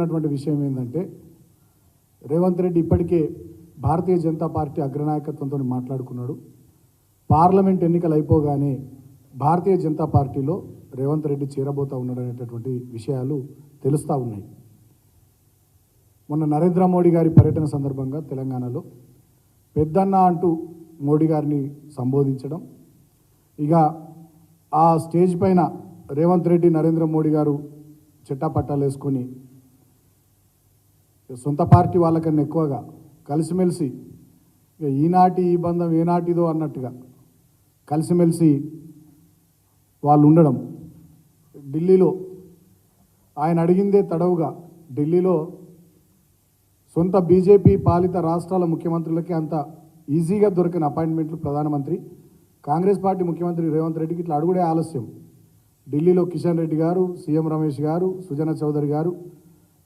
చెప్పుకున్నటువంటి విషయం ఏంటంటే రేవంత్ రెడ్డి ఇప్పటికే భారతీయ జనతా పార్టీ అగ్రనాయకత్వంతో మాట్లాడుకున్నాడు. పార్లమెంట్ ఎన్నికలు అయిపోగానే భారతీయ జనతా పార్టీలో రేవంత్ రెడ్డి చేరబోతా ఉన్నాడు అనేటటువంటి విషయాలు తెలుస్తూ ఉన్నాయి. మొన్న నరేంద్ర మోడీ గారి పర్యటన సందర్భంగా తెలంగాణలో పెద్దన్న అంటూ మోడీ గారిని సంబోధించడం ఇక ఆ స్టేజ్ పైన రేవంత్ రెడ్డి నరేంద్ర మోడీ గారు చిట్టాపట్టాలు వేసుకొని సొంత పార్టీ వాళ్ళకన్నా ఎక్కువగా కలిసిమెలిసి ఇక ఈనాటి ఈ బంధం ఏనాటిదో అన్నట్టుగా కలిసిమెలిసి వాళ్ళు ఉండడం. ఢిల్లీలో ఆయన అడిగిందే తడవుగా ఢిల్లీలో సొంత బీజేపీ పాలిత రాష్ట్రాల ముఖ్యమంత్రులకి అంత ఈజీగా దొరికిన అపాయింట్మెంట్లు ప్రధానమంత్రి కాంగ్రెస్ పార్టీ ముఖ్యమంత్రి రేవంత్ రెడ్డికి ఇట్లా అడుగుడే ఆలస్యం. ఢిల్లీలో కిషన్ రెడ్డి గారు సీఎం రమేష్ గారు సుజన చౌదరి గారు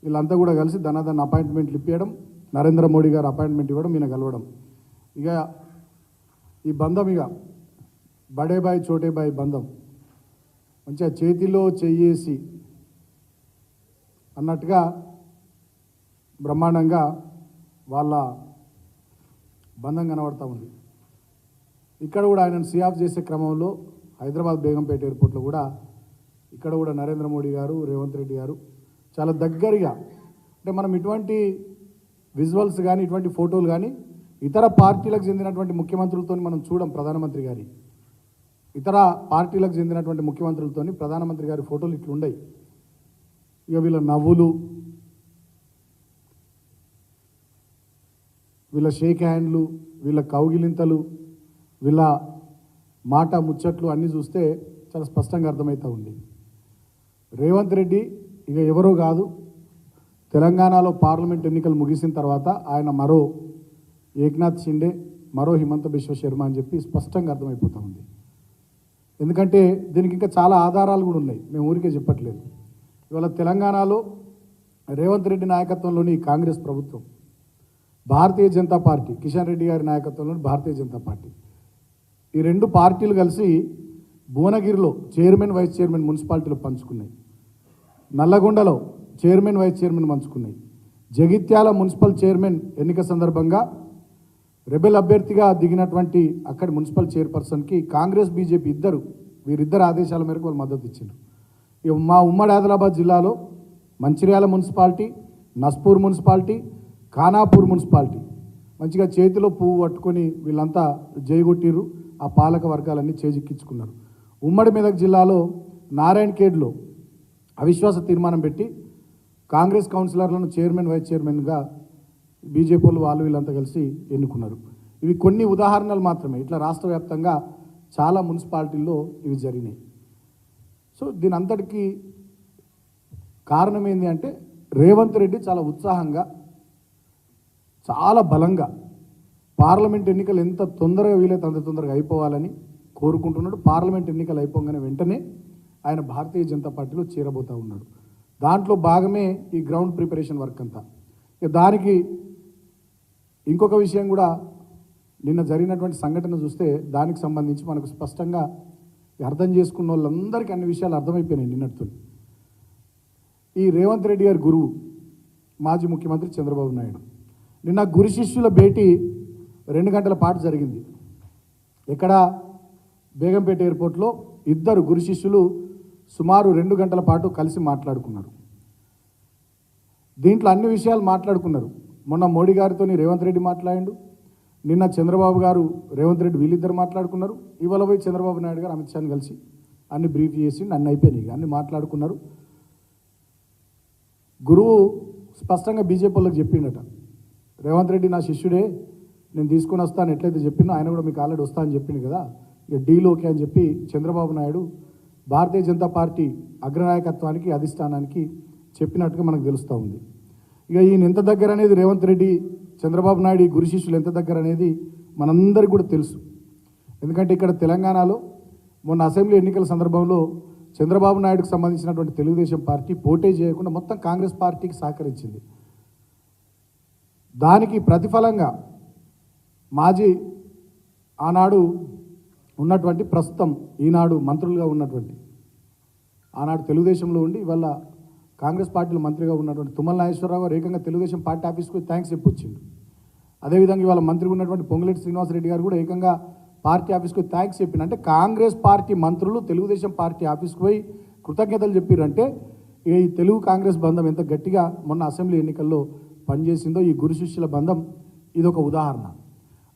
వీళ్ళంతా కూడా కలిసి ధనాధన అపాయింట్మెంట్లు ఇప్పించడం నరేంద్ర మోడీ గారు అపాయింట్మెంట్ ఇవ్వడం ఈయన కలవడం. ఇక ఈ బంధం ఇక బడేబాయ్ చోటేబాయ్ బంధం. మంచిగా చేతిలో చెయ్యేసి అన్నట్టుగా బ్రహ్మాండంగా వాళ్ళ బంధం కనబడతా ఉంది. ఇక్కడ కూడా ఆయనను సీఆఫ్ చేసే క్రమంలో హైదరాబాద్ బేగంపేట ఎయిర్పోర్ట్లో కూడా ఇక్కడ కూడా నరేంద్ర మోడీ గారు రేవంత్ రెడ్డి గారు చాలా దగ్గరగా అంటే మనం ఇటువంటి విజువల్స్ కానీ ఇటువంటి ఫోటోలు కానీ ఇతర పార్టీలకు చెందినటువంటి ముఖ్యమంత్రులతో మనం చూడం ప్రధానమంత్రి గారి. ఇతర పార్టీలకు చెందినటువంటి ముఖ్యమంత్రులతో ప్రధానమంత్రి గారి ఫోటోలు ఇట్లుండయి. ఇక వీళ్ళ నవ్వులు వీళ్ళ షేక్ హ్యాండ్లు వీళ్ళ కౌగిలింతలు వీళ్ళ మాట ముచ్చట్లు అన్నీ చూస్తే చాలా స్పష్టంగా అర్థమవుతూ ఉంది. రేవంత్ రెడ్డి ఇక ఎవరూ కాదు. తెలంగాణలో పార్లమెంట్ ఎన్నికలు ముగిసిన తర్వాత ఆయన మరో ఏక్నాథ్ షిండే మరో హిమంత బిశ్వ శర్మ అని చెప్పి స్పష్టంగా అర్థమైపోతూ ఉంది. ఎందుకంటే దీనికి ఇంకా చాలా ఆధారాలు కూడా ఉన్నాయి. మేము ఊరికే చెప్పట్లేదు. ఇవాళ తెలంగాణలో రేవంత్ రెడ్డి నాయకత్వంలోని కాంగ్రెస్ ప్రభుత్వం భారతీయ జనతా పార్టీ కిషన్ రెడ్డి గారి నాయకత్వంలోని భారతీయ జనతా పార్టీ ఈ రెండు పార్టీలు కలిసి భువనగిరిలో చైర్మన్ వైస్ చైర్మన్ మున్సిపాలిటీలో పంచుకున్నాయి. నల్లగొండలో చైర్మన్ వైస్ చైర్మన్ పంచుకున్నాయి. జగిత్యాల మున్సిపల్ చైర్మన్ ఎన్నిక సందర్భంగా రెబెల్ అభ్యర్థిగా దిగినటువంటి అక్కడి మున్సిపల్ చైర్పర్సన్కి కాంగ్రెస్ బీజేపీ ఇద్దరు వీరిద్దరు ఆదేశాల మేరకు వాళ్ళు మద్దతు ఇచ్చారు మా ఉమ్మడి ఆదిలాబాద్ జిల్లాలో Mancherial municipality Naspur municipality Khanapur municipality మంచిగా చేతిలో పువ్వు పట్టుకొని వీళ్ళంతా జైగొట్టిర్రు. ఆ పాలక వర్గాలన్నీ చేజిక్కించుకున్నారు. ఉమ్మడి మెదక్ జిల్లాలో నారాయణ ఖేడ్లో అవిశ్వాస తీర్మానం పెట్టి కాంగ్రెస్ కౌన్సిలర్లను చైర్మన్ వైస్ చైర్మన్గా బీజేపీ వాళ్ళు వాళ్ళు వీళ్ళంతా కలిసి ఎన్నుకున్నారు. ఇవి కొన్ని ఉదాహరణలు మాత్రమే. ఇట్లా రాష్ట్ర వ్యాప్తంగా చాలా మున్సిపాలిటీల్లో ఇవి జరిగినాయి. సో దీని అంతటికీ కారణం ఏంటి అంటే రేవంత్ రెడ్డి చాలా ఉత్సాహంగా చాలా బలంగా పార్లమెంట్ ఎన్నికలు ఎంత తొందరగా వీలైతే అంత తొందరగా అయిపోవాలని కోరుకుంటున్నాడు. పార్లమెంట్ ఎన్నికలు అయిపోగానే వెంటనే ఆయన భారతీయ జనతా పార్టీలో చేరబోతూ ఉన్నాడు. దాంట్లో భాగమే ఈ గ్రౌండ్ ప్రిపరేషన్ వర్క్ అంతా. ఇక దానికి ఇంకొక విషయం కూడా నిన్న జరిగినటువంటి సంఘటన చూస్తే దానికి సంబంధించి మనకు స్పష్టంగా అర్థం చేసుకున్న వాళ్ళందరికీ అన్ని విషయాలు అర్థమైపోయినాయి నిన్నటితో. ఈ రేవంత్ రెడ్డి గారి గురువు మాజీ ముఖ్యమంత్రి చంద్రబాబు నాయుడు. నిన్న గురు శిష్యుల భేటీ రెండు గంటల పాటు జరిగింది. ఇక్కడ బేగంపేట ఎయిర్పోర్ట్లో ఇద్దరు గురు శిష్యులు సుమారు రెండు గంటల పాటు కలిసి మాట్లాడుకున్నారు. దీంట్లో అన్ని విషయాలు మాట్లాడుకున్నారు. మొన్న మోడీ గారితో రేవంత్ రెడ్డి మాట్లాడిండు. నిన్న చంద్రబాబు గారు రేవంత్ రెడ్డి వీళ్ళిద్దరు మాట్లాడుకున్నారు. ఇవాళ పోయి చంద్రబాబు నాయుడు గారు అమిత్ షాని కలిసి అన్ని బ్రీఫ్ చేసి అన్ని అయిపోయినాయి అన్ని మాట్లాడుకున్నారు. గురువు స్పష్టంగా బీజేపీ వాళ్ళకి చెప్పిండట. రేవంత్ రెడ్డి నా శిష్యుడే నేను తీసుకొని వస్తాను ఎట్లయితే చెప్పినో ఆయన కూడా మీకు ఆల్రెడీ వస్తా అని చెప్పింది కదా. ఇక డీల్ ఓకే అని చెప్పి చంద్రబాబు నాయుడు భారతీయ జనతా పార్టీ అగ్రనాయకత్వానికి అధిష్టానానికి చెప్పినట్టుగా మనకు తెలుస్తూ ఉంది. ఇక ఈయన ఎంత దగ్గర అనేది రేవంత్ రెడ్డి చంద్రబాబు నాయుడు గురు శిష్యులు ఎంత దగ్గర అనేది మనందరికీ కూడా తెలుసు. ఎందుకంటే ఇక్కడ తెలంగాణలో మొన్న అసెంబ్లీ ఎన్నికల సందర్భంలో చంద్రబాబు నాయుడుకు సంబంధించినటువంటి తెలుగుదేశం పార్టీ పోటీ చేయకుండా మొత్తం కాంగ్రెస్ పార్టీకి సహకరించింది. దానికి ప్రతిఫలంగా మాజీ ఆనాడు ఉన్నటువంటి ప్రస్తుతం ఈనాడు మంత్రులుగా ఉన్నటువంటి ఆనాడు తెలుగుదేశంలో ఉండి ఇవాళ కాంగ్రెస్ పార్టీలో మంత్రిగా ఉన్నటువంటి తుమ్మల నాగేశ్వరరావు ఏకంగా తెలుగుదేశం పార్టీ ఆఫీస్కి థ్యాంక్స్ చెప్పొచ్చిండు అదేవిధంగా ఇవాళ మంత్రిగా ఉన్నటువంటి పొంగులేటి శ్రీనివాసరెడ్డి గారు కూడా ఏకంగా పార్టీ ఆఫీస్కు థ్యాంక్స్ చెప్పిన అంటే కాంగ్రెస్ పార్టీ మంత్రులు తెలుగుదేశం పార్టీ ఆఫీస్కి పోయి కృతజ్ఞతలు చెప్పారంటే ఈ తెలుగు కాంగ్రెస్ బంధం ఎంత గట్టిగా మొన్న అసెంబ్లీ ఎన్నికల్లో పనిచేసిందో ఈ గురు శిష్యుల బంధం ఇదొక ఉదాహరణ.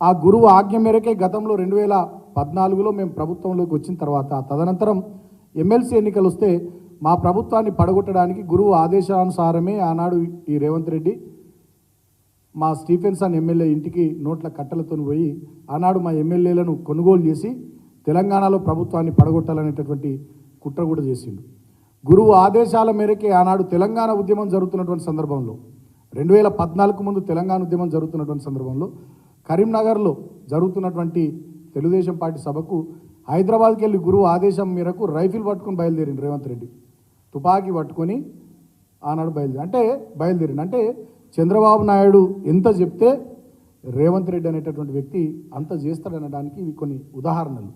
ఆ గురువు ఆజ్ఞ మేరకే గతంలో రెండు వేల పద్నాలుగులో మేము ప్రభుత్వంలోకి వచ్చిన తర్వాత తదనంతరం ఎమ్మెల్సీ ఎన్నికలు వస్తే మా ప్రభుత్వాన్ని పడగొట్టడానికి గురువు ఆదేశానుసారమే ఆనాడు ఈ రేవంత్ రెడ్డి మా స్టీఫెన్సన్ ఎమ్మెల్యే ఇంటికి నోట్ల కట్టలతో పోయి ఆనాడు మా ఎమ్మెల్యేలను కొనుగోలు చేసి తెలంగాణలో ప్రభుత్వాన్ని పడగొట్టాలనేటటువంటి కుట్ర కూడా చేసిండు. గురువు ఆదేశాల మేరకే ఆనాడు తెలంగాణ ఉద్యమం జరుగుతున్నటువంటి సందర్భంలో రెండు వేల పద్నాలుగు ముందు తెలంగాణ ఉద్యమం జరుగుతున్నటువంటి సందర్భంలో కరీంనగర్లో జరుగుతున్నటువంటి తెలుగుదేశం పార్టీ సభకు హైదరాబాద్కి వెళ్ళి గురువు ఆదేశం మేరకు రైఫిల్ పట్టుకొని బయలుదేరిండు రేవంత్ రెడ్డి. తుపాకీ పట్టుకొని ఆనాడు బయలుదేరి అంటే బయలుదేరిండు. అంటే చంద్రబాబు నాయుడు ఎంత చెప్తే రేవంత్ రెడ్డి అనేటటువంటి వ్యక్తి అంత చేస్తాడనడానికి ఇవి కొన్ని ఉదాహరణలు.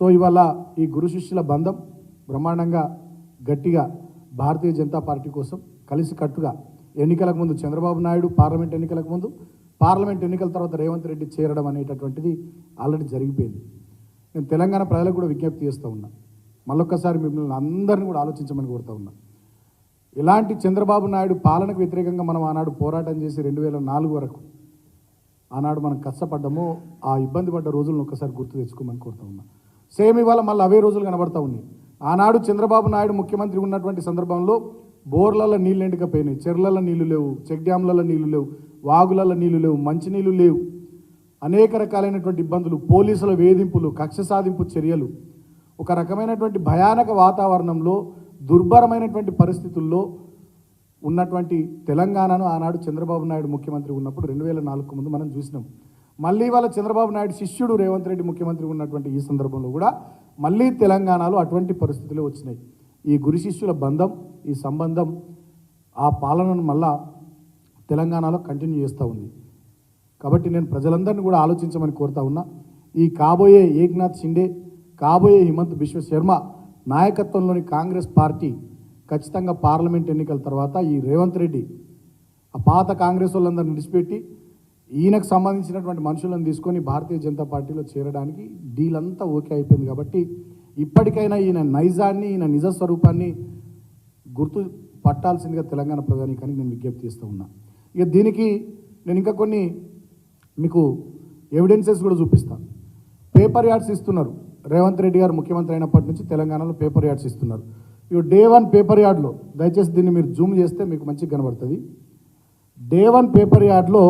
సో ఇవాళ ఈ గురు శిష్యుల బంధం బ్రహ్మాండంగా గట్టిగా భారతీయ జనతా పార్టీ కోసం కలిసికట్టుగా ఎన్నికలకు ముందు చంద్రబాబు నాయుడు పార్లమెంట్ ఎన్నికలకు ముందు పార్లమెంట్ ఎన్నికల తర్వాత రేవంత్ రెడ్డి చేరడం అనేటటువంటిది ఆల్రెడీ జరిగిపోయింది. నేను తెలంగాణ ప్రజలకు కూడా విజ్ఞప్తి చేస్తూ ఉన్నా. మళ్ళొక్కసారి మిమ్మల్ని అందరిని కూడా ఆలోచించమని కోరుతా ఉన్నా. ఇలాంటి చంద్రబాబు నాయుడు పాలనకు వ్యతిరేకంగా మనం ఆనాడు పోరాటం చేసి రెండు వేల నాలుగు వరకు ఆనాడు మనం కష్టపడ్డము ఆ ఇబ్బంది పడ్డ రోజులను ఒక్కసారి గుర్తు తెచ్చుకోమని కోరుతా ఉన్నా. సేమ్ ఇవాళ మళ్ళీ అవే రోజులు కనబడతా ఉన్నాయి. ఆనాడు చంద్రబాబు నాయుడు ముఖ్యమంత్రి ఉన్నటువంటి సందర్భంలో బోర్లలో నీళ్ళు ఎండకపోయినాయి చెర్లలో నీళ్ళు లేవు చెక్ డ్యాంలలో నీళ్ళు లేవు. వాగులలో నీళ్ళు లేవు మంచినీళ్ళు లేవు. అనేక రకాలైనటువంటి ఇబ్బందులు పోలీసుల వేధింపులు కక్ష సాధింపు చర్యలు. ఒక రకమైనటువంటి భయానక వాతావరణంలో దుర్భరమైనటువంటి పరిస్థితుల్లో ఉన్నటువంటి తెలంగాణను ఆనాడు చంద్రబాబు నాయుడు ముఖ్యమంత్రి ఉన్నప్పుడు రెండు వేల నాలుగు ముందు మనం చూసినాం. మళ్ళీ వాళ్ళ చంద్రబాబు నాయుడు శిష్యుడు రేవంత్ రెడ్డి ముఖ్యమంత్రి ఉన్నటువంటి ఈ సందర్భంలో కూడా మళ్ళీ తెలంగాణలో అటువంటి పరిస్థితులే వచ్చినాయి. ఈ గురు శిష్యుల బంధం ఈ సంబంధం ఆ పాలనను మళ్ళా తెలంగాణలో కంటిన్యూ చేస్తూ ఉంది. కాబట్టి నేను ప్రజలందరినీ కూడా ఆలోచించమని కోరుతా ఉన్నా ఈ కాబోయే ఏక్నాథ్ షిండే కాబోయే హిమంత్ బిశ్వ శర్మ నాయకత్వంలోని కాంగ్రెస్ పార్టీ ఖచ్చితంగా పార్లమెంట్ ఎన్నికల తర్వాత ఈ రేవంత్ రెడ్డి ఆ పాత కాంగ్రెస్ వాళ్ళందరిని విడిచిపెట్టి ఈయనకు సంబంధించినటువంటి మనుషులను తీసుకొని భారతీయ జనతా పార్టీలో చేరడానికి డీల్ అంతా ఓకే అయిపోయింది కాబట్టి ఇప్పటికైనా ఈయన నైజాన్ని ఈయన నిజ స్వరూపాన్ని గుర్తు పట్టాల్సిందిగా తెలంగాణ ప్రధానికానికి నేను విజ్ఞప్తి చేస్తూ ఉన్నా. ఇక దీనికి నేను ఇంకా కొన్ని మీకు ఎవిడెన్సెస్ కూడా చూపిస్తాను పేపర్ యాడ్స్ ఇస్తున్నారు. రేవంత్ రెడ్డి గారు ముఖ్యమంత్రి అయినప్పటి నుంచి తెలంగాణలో పేపర్ యాడ్స్ ఇస్తున్నారు. ఇవి డే వన్ పేపర్ యార్డ్లో దయచేసి దీన్ని మీరు జూమ్ చేస్తే మీకు మంచిగా కనబడుతుంది. డే వన్ పేపర్ యార్డ్లో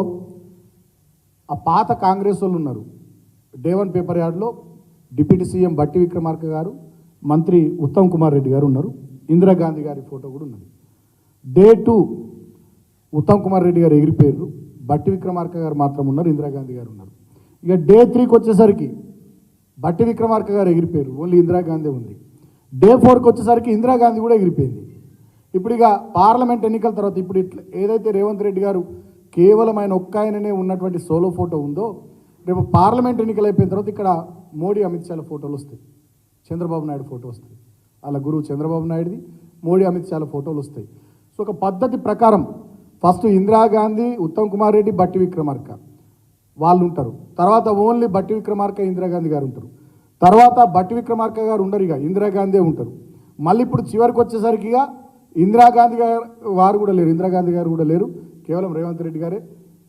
ఆ పాత కాంగ్రెస్ వాళ్ళు ఉన్నారు. డే వన్ పేపర్ యార్డ్లో డిప్యూటీ సీఎం బట్టి విక్రమార్క గారు మంత్రి ఉత్తమ్ కుమార్ రెడ్డి గారు ఉన్నారు. ఇందిరాగాంధీ గారి ఫోటో కూడా ఉన్నది. డే టూ ఉత్తమ్ కుమార్ రెడ్డి గారు ఎగిరిపోయారు. బట్టి విక్రమార్క గారు మాత్రం ఉన్నారు ఇందిరాగాంధీ గారు ఉన్నారు. ఇక డే త్రీకి వచ్చేసరికి బట్టి విక్రమార్క గారు ఎగిరిపోయారు ఓన్లీ ఇందిరాగాంధీ ఉంది. డే ఫోర్కి వచ్చేసరికి ఇందిరాగాంధీ కూడా ఎగిరిపోయింది. ఇప్పుడు ఇక పార్లమెంట్ ఎన్నికల తర్వాత ఇప్పుడు ఇట్లా ఏదైతే రేవంత్ రెడ్డి గారు కేవలం ఆయన ఒక్క ఆయననే ఉన్నటువంటి సోలో ఫోటో ఉందో రేపు పార్లమెంట్ ఎన్నికలు అయిపోయిన తర్వాత ఇక్కడ మోడీ అమిత్ షాల ఫోటోలు వస్తాయి. చంద్రబాబు నాయుడు ఫోటో వస్తాయి. అలా గురువు చంద్రబాబు నాయుడుది మోడీ అమిత్ షాల ఫోటోలు వస్తాయి. సో ఒక పద్ధతి ప్రకారం ఫస్ట్ ఇందిరాగాంధీ ఉత్తమ్ కుమార్ రెడ్డి బట్టి విక్రమార్క. వాళ్ళు ఉంటారు తర్వాత ఓన్లీ బట్టి విక్రమార్క ఇందిరాగాంధీ గారు ఉంటారు. తర్వాత బట్టి విక్రమార్క గారు ఉండరు ఇక ఇందిరాగాంధీ ఉంటారు. మళ్ళీ ఇప్పుడు చివరికి వచ్చేసరికి ఇక ఇందిరాగాంధీ గారు వారు కూడా లేరు. ఇందిరాగాంధీ గారు కూడా లేరు. కేవలం రేవంత్ రెడ్డి గారే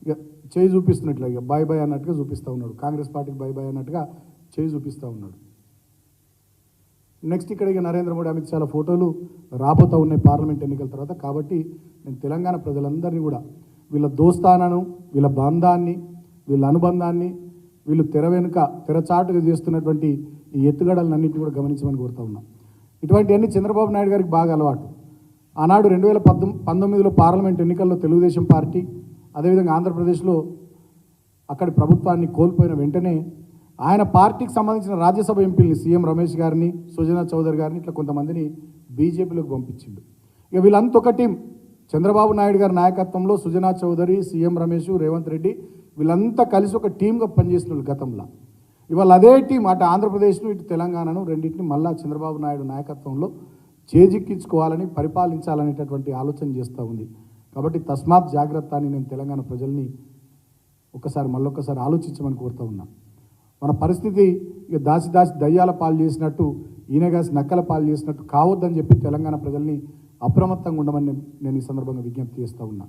ఇక చేయి చూపిస్తున్నట్లు ఇక బాయ్ బాయ్ అన్నట్టుగా చూపిస్తూ ఉన్నాడు. కాంగ్రెస్ పార్టీకి బాయ్ బాయ్ అన్నట్టుగా చేయి చూపిస్తూ ఉన్నాడు. నెక్స్ట్ ఇక్కడికి నరేంద్ర మోడీ అమిత్ షాల ఫోటోలు రాబోతూ ఉన్నాయి పార్లమెంట్ ఎన్నికల తర్వాత. కాబట్టి నేను తెలంగాణ ప్రజలందరినీ కూడా వీళ్ళ దోస్తానను వీళ్ళ బంధాన్ని వీళ్ళ అనుబంధాన్ని వీళ్ళు తెర వెనుక తెరచాటుగా చేస్తున్నటువంటి ఈ ఎత్తుగడలన్నింటినీ కూడా గమనించమని కోరుతా ఉన్నాం. ఇటువంటివన్నీ చంద్రబాబు నాయుడు గారికి బాగా అలవాటు. ఆనాడు రెండు వేల పద్దెం పంతొమ్మిదిలో పార్లమెంట్ ఎన్నికల్లో తెలుగుదేశం పార్టీ అదేవిధంగా ఆంధ్రప్రదేశ్లో అక్కడి ప్రభుత్వాన్ని కోల్పోయిన వెంటనే ఆయన పార్టీకి సంబంధించిన రాజ్యసభ ఎంపీలని సీఎం రమేష్ గారిని సుజనా చౌదరి గారిని ఇట్లా కొంతమందిని బీజేపీలోకి పంపించిండు. ఇక వీళ్ళంతా ఒక టీం. చంద్రబాబు నాయుడు గారి నాయకత్వంలో సుజనా చౌదరి సీఎం రమేష్ రేవంత్ రెడ్డి వీళ్ళంతా కలిసి ఒక టీంగా పనిచేసిన గతంలో. ఇవాళ అదే టీం అటు ఆంధ్రప్రదేశ్ను ఇటు తెలంగాణను రెండింటిని మళ్ళా చంద్రబాబు నాయుడు నాయకత్వంలో చేజిక్కించుకోవాలని పరిపాలించాలనేటటువంటి ఆలోచన చేస్తూ ఉంది. కాబట్టి తస్మాత్ జాగ్రత్త అని నేను తెలంగాణ ప్రజల్ని ఒకసారి మళ్ళొక్కసారి ఆలోచించమని కోరుతా ఉన్నా. మన పరిస్థితి ఇక దాసి దాసి దయ్యాల పాలు చేసినట్టు ఈయనగాసి నక్కల పాలు చేసినట్టు కావద్దని చెప్పి తెలంగాణ ప్రజల్ని అప్రమత్తంగా ఉండమని నేను- ఈ సందర్భంగా విజ్ఞప్తి చేస్తూ ఉన్నా.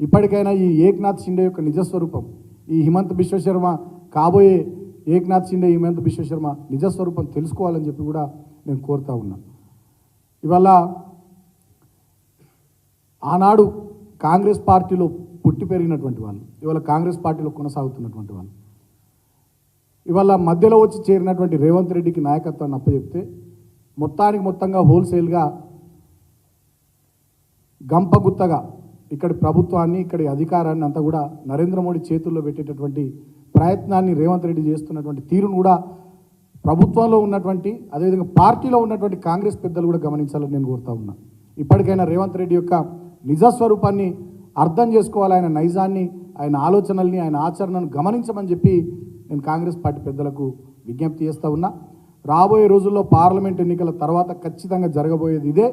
ఇప్పటికైనా ఈ ఏక్నాథ్ షిండే యొక్క నిజస్వరూపం ఈ హిమంత్ విశ్వశర్మ కాబోయే ఏక్నాథ్ షిండే హిమంత్ విశ్వశర్మ నిజస్వరూపం తెలుసుకోవాలని చెప్పి కూడా నేను కోరుతా ఉన్నా. ఇవాళ ఆనాడు కాంగ్రెస్ పార్టీలో పుట్టి పెరిగినటువంటి వాళ్ళు ఇవాళ కాంగ్రెస్ పార్టీలో కొనసాగుతున్నటువంటి వాళ్ళు ఇవాళ మధ్యలో వచ్చి చేరినటువంటి రేవంత్ రెడ్డికి నాయకత్వాన్ని అప్పచెప్తే మొత్తానికి మొత్తంగా హోల్సేల్గా గంపగుత్తగా ఇక్కడి ప్రభుత్వాన్ని ఇక్కడి అధికారాన్ని అంతా కూడా నరేంద్ర మోడీ చేతుల్లో పెట్టేటటువంటి ప్రయత్నాన్ని రేవంత్ రెడ్డి చేస్తున్నటువంటి తీరును కూడా ప్రభుత్వంలో ఉన్నటువంటి అదేవిధంగా పార్టీలో ఉన్నటువంటి కాంగ్రెస్ పెద్దలు కూడా గమనించాలని నేను కోరుతా ఉన్నా. ఇప్పటికైనా రేవంత్ రెడ్డి యొక్క నిజస్వరూపాన్ని అర్థం చేసుకోవాలి ఆయన నైజాన్ని ఆయన ఆలోచనల్ని ఆయన ఆచరణను గమనించమని చెప్పి నేను కాంగ్రెస్ పార్టీ పెద్దలకు విజ్ఞప్తి చేస్తూ ఉన్నా. రాబోయే రోజుల్లో పార్లమెంట్ ఎన్నికల తర్వాత ఖచ్చితంగా జరగబోయేది ఇదే.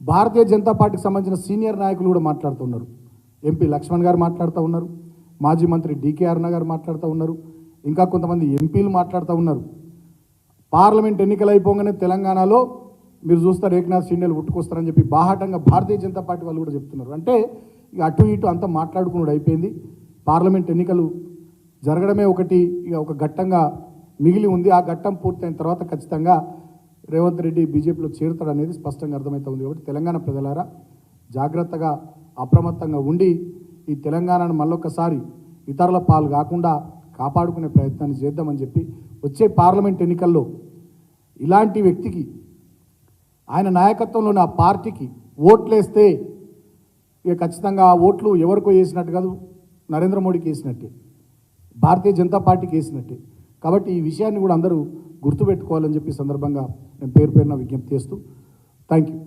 భారతీయ జనతా పార్టీకి సంబంధించిన సీనియర్ నాయకులు కూడా మాట్లాడుతున్నారు ఎంపీ లక్ష్మణ్ గారు మాట్లాడుతూ ఉన్నారు. మాజీ మంత్రి డీకే అరుణ గారు మాట్లాడుతూ ఉన్నారు. ఇంకా కొంతమంది ఎంపీలు మాట్లాడుతూ ఉన్నారు. పార్లమెంట్ ఎన్నికలు అయిపోగానే తెలంగాణలో మీరు చూస్తారు ఏకనాథ్ సీనియర్లు పుట్టుకొస్తారని చెప్పి బాహాటంగా భారతీయ జనతా పార్టీ వాళ్ళు కూడా చెప్తున్నారు. అంటే ఇక అటు ఇటు అంతా మాట్లాడుకున్నాడు అయిపోయింది. పార్లమెంట్ ఎన్నికలు జరగడమే ఒకటి ఇక ఒక ఘట్టంగా మిగిలి ఉంది. ఆ ఘట్టం పూర్తయిన తర్వాత ఖచ్చితంగా రేవంత్ రెడ్డి బీజేపీలో చేరుతాడు అనేది స్పష్టంగా అర్థమవుతుంది కాబట్టి తెలంగాణ ప్రజలారా జాగ్రత్తగా అప్రమత్తంగా ఉండి ఈ తెలంగాణను మళ్ళొక్కసారి ఇతరుల పాలు కాకుండా కాపాడుకునే ప్రయత్నాన్ని చేద్దామని చెప్పి వచ్చే పార్లమెంట్ ఎన్నికల్లో ఇలాంటి వ్యక్తికి ఆయన నాయకత్వంలోని ఆ పార్టీకి ఓట్లేస్తే ఇక ఖచ్చితంగా ఆ ఓట్లు ఎవరికో వేసినట్టు కాదు నరేంద్ర మోడీకి వేసినట్టే. భారతీయ జనతా పార్టీకి వేసినట్టే కాబట్టి ఈ విషయాన్ని కూడా అందరూ గుర్తుపెట్టుకోవాలని చెప్పి సందర్భంగా నేను పేరు పేరున విజ్ఞప్తి చేస్తూ థ్యాంక్ యూ